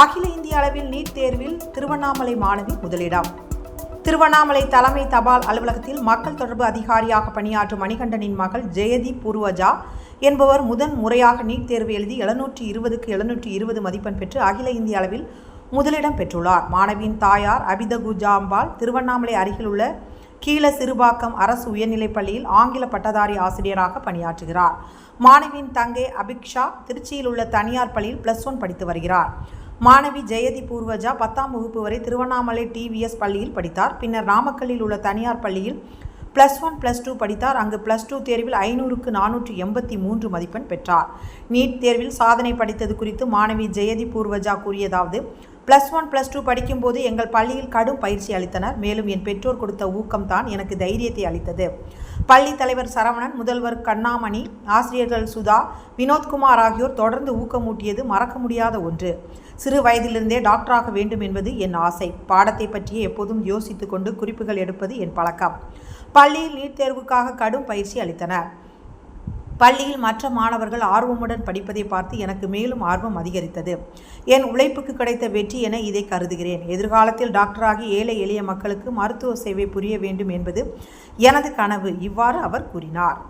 அகில இந்திய அளவில் நீட் தேர்வில் திருவண்ணாமலை மாணவி முதலிடம். திருவண்ணாமலை தலைமை தபால் அலுவலகத்தில் மக்கள் தொடர்பு அதிகாரியாக பணியாற்றும் மணிகண்டனின் மகள் ஜெயதி பூர்வஜா என்பவர் முதன் முறையாக நீட் தேர்வு எழுதி எழுநூற்றி இருபதுக்கு எழுநூற்றி இருபது மதிப்பெண் பெற்று அகில இந்திய அளவில் முதலிடம் பெற்றுள்ளார். மாணவியின் தாயார் அபிதகுஜாம்பாள் திருவண்ணாமலை அருகில் உள்ள கீழ சிறுபாக்கம் அரசு உயர்நிலைப் பள்ளியில் ஆங்கில பட்டதாரி ஆசிரியராக பணியாற்றுகிறார். மாணவியின் தங்கை அபிக்ஷா திருச்சியில் உள்ள தனியார் பள்ளியில் பிளஸ் ஒன் படித்து வருகிறார். மாணவி ஜெயதி பூர்வஜா பத்தாம் வகுப்பு வரை திருவண்ணாமலை டிவிஎஸ் பள்ளியில் படித்தார். பின்னர் நாமக்கல்லில் உள்ள தனியார் பள்ளியில் ப்ளஸ் ஒன் ப்ளஸ் டூ படித்தார். அங்கு ப்ளஸ் டூ தேர்வில் ஐநூறுக்கு நானூற்றி எண்பத்தி மூன்று மதிப்பெண் பெற்றார். நீட் தேர்வில் சாதனை படித்தது குறித்து மாணவி ஜெயதி பூர்வஜா கூறியதாவது ப்ளஸ் ஒன் ப்ளஸ் டூ படிக்கும்போது எங்கள் பள்ளியில் கடும் பயிற்சி அளித்தனர். மேலும் என் பெற்றோர் கொடுத்த ஊக்கம்தான் எனக்கு தைரியத்தை அளித்தது. பள்ளி தலைவர் சரவணன் முதல்வர் கண்ணாமணி ஆசிரியர்கள் சுதா வினோத்குமார் ஆகியோர் தொடர்ந்து ஊக்கமூட்டியது மறக்க முடியாத ஒன்று. சிறு வயதிலிருந்தே டாக்டராக வேண்டும் என்பது என் ஆசை. பாடத்தை பற்றியே எப்போதும் யோசித்துக்கொண்டு குறிப்புகள் எடுப்பது என் பழக்கம். பள்ளியில் நீட் தேர்வுக்காக கடும் பயிற்சி அளித்தனர். பள்ளியில் மற்ற மாணவர்கள் ஆர்வமுடன் படிப்பதை பார்த்து எனக்கு மேலும் ஆர்வம் அதிகரித்தது. என் உழைப்புக்கு கிடைத்த வெற்றி என இதை கருதுகிறேன். எதிர்காலத்தில் டாக்டராகி ஏழை எளிய மக்களுக்கு மருத்துவ சேவை புரிய வேண்டும் என்பது எனது கனவு இவ்வாறு அவர் கூறினார்.